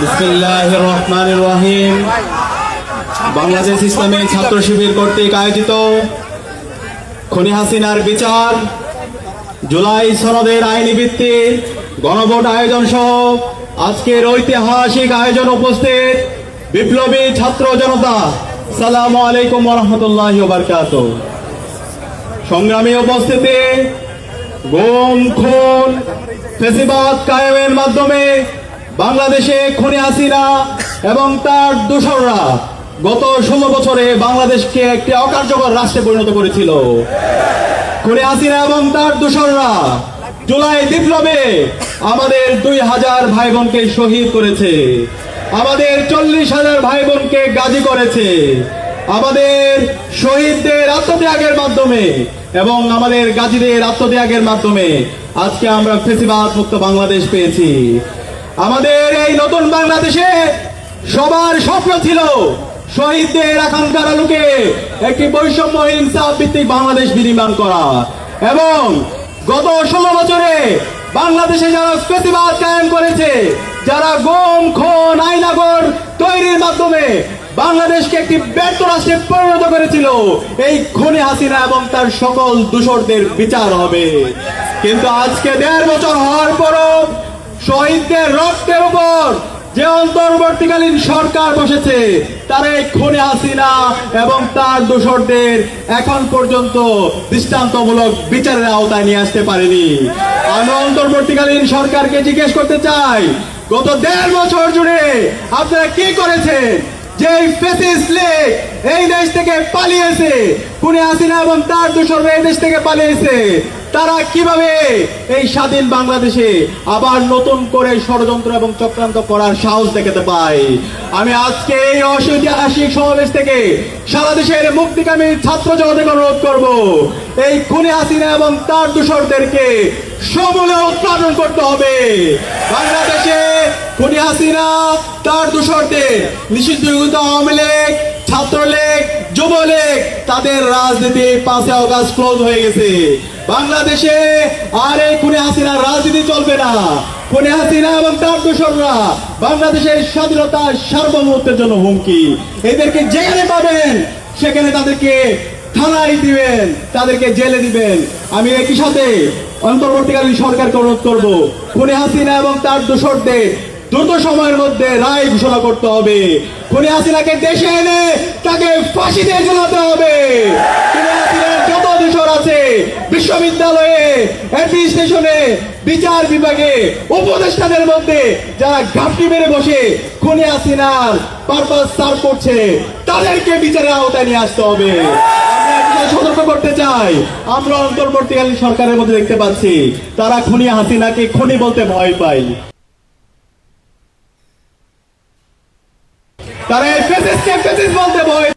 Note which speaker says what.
Speaker 1: বিসমিল্লাহ রহমান রহিম। বাংলাদেশ ইসলামী ছাত্র শিবির কর্তৃক আয়োজিত খনি হাসিনার বিচার, জুলাই সনদের আইনি ভিত্তিক গণভোট আয়োজন সহ আজকের ঐতিহাসিক আয়োজন উপস্থিত বিপ্লবী ছাত্র জনতা। সালাম আলাইকুম রহমতুল্লাহ বারকাত সংগ্রামী উপস্থিতি, গুম, খুন, ফেসিবাদ কায়েমের মাধ্যমে বাংলাদেশে খনি হাসিনা এবং তার দূষররা গত ষোলো বছরে বাংলাদেশকে একটি অকার্যকর রাষ্ট্রে পরিণত করেছিল। খনি হাসিনা এবং তার দূষররা জুলাই বিপ্লবে আমাদের দুই হাজার ভাই বোনকে শহীদ করেছে, আমাদের চল্লিশ হাজার ভাই বোনকে গাজী করেছে, আমাদের শহীদদের আত্মত্যাগের মাধ্যমে এবং আমাদের গাজীদের আত্মত্যাগের মাধ্যমে আজকে আমরা ফেসিবাদ মুক্ত বাংলাদেশ পেয়েছি। আমাদের এই নতুন বাংলাদেশে সবার স্বপ্ন ছিল শহীদদের আকাঙ্ক্ষার আলোকে একটি বৈষম্য ইনসাফ ভিত্তিক বাংলাদেশ বিনির্মাণ করা। এবং গত ষোলো বছরে বাংলাদেশে যারা প্রতিবাদ কায়েম করেছে, যারা গম, খন আইনাগর তৈরির মাধ্যমে বাংলাদেশকে একটি ব্যর্থ রাষ্ট্রে পরিণত করেছিল, এই খনি হাসিনা এবং তার সকল দূষরদের বিচার হবে। কিন্তু আজকে দেড় বছর হওয়ার পরও শহীদদের রক্তের উপর যে অন্তর্বর্তীকালীন সরকার বসেছে, তারা এই খনি হাসিনা এবং তার দোষরদের এখন পর্যন্ত দৃষ্টান্তমূলক বিচারের আওতায় নিয়ে আসতে পারেনি। আমি অন্তর্বর্তীকালীন সরকারকে জিজ্ঞেস করতে চাই, গত দেড় বছর জুড়ে আপনারা কি করেছেন? যে এই দেশ থেকে পালিয়েছে, খুনি হাসিনা এবং তার দোষররা এই দেশ থেকে পালিয়েছে তারা কীভাবে এই স্বাধীন বাংলাদেশে আবার নতুন করে ষড়যন্ত্র এবং চক্রান্ত করার সাহস দেখাতে পাই আমি আজকে এই ঐতিহাসিক সমাবেশ থেকে সারা দেশের মুক্তিকামী ছাত্র জগতের অনুরোধ করব, এই খুনি হাসিনা এবং তার দূষরদেরকে সমূলে উৎপাদন করতে হবে। বাংলাদেশে খুনি হাসিনা, তার দূষরদের নিষিদ্ধ আওয়ামী লীগ ছাত্রলীগ, যুবলীগ, তাদের রাজনীতি পাঁচে অগাস্ট ক্লোজ হয়ে গেছে। বাংলাদেশে আর এই খুনে হাসিনার রাজনীতি চলবে না। খুনে হাসিনা এবং তার দোসররা বাংলাদেশের স্বাধীনতা সার্বভৌমত্বের জন্য হুমকি। এদেরকে যেখানে পাবেন, সেখানে তাদেরকে থানায় দিবেন, তাদেরকে জেলে দিবেন। আমি একই সাথে অন্তর্বর্তীকালীন সরকারকে অনুরোধ করব, খুনে হাসিনা এবং তার দোসরদের দ্রুত সময়ের মধ্যে রায় ঘোষণা করতে হবে। খুনি হাসিনাকে দেশে এনে তাকে ফাঁসিতে ঝুলাতে হবে। খুনি হাসিনার যত দূষর আছে, বিশ্ববিদ্যালয়ে অ্যাডমিনিস্ট্রেশনে বিচার বিভাগে, উপদেষ্টাদের মধ্যে যারা ঘাপটি মেরে বসে খুনি হাসিনার পারপাস সার্ভ করছে, তাদেরকে বিচারের আওতায় নিয়ে আসতে হবে। সতর্ক করতে চাই। আমরা অন্তর্বর্তীকালীন সরকারের মধ্যে দেখতে পাচ্ছি, তারা খুনি হাসিনাকে খুনি বলতে ভয় পায়। তারা এই ফেসিসকে ফেসিস বলতে ভয়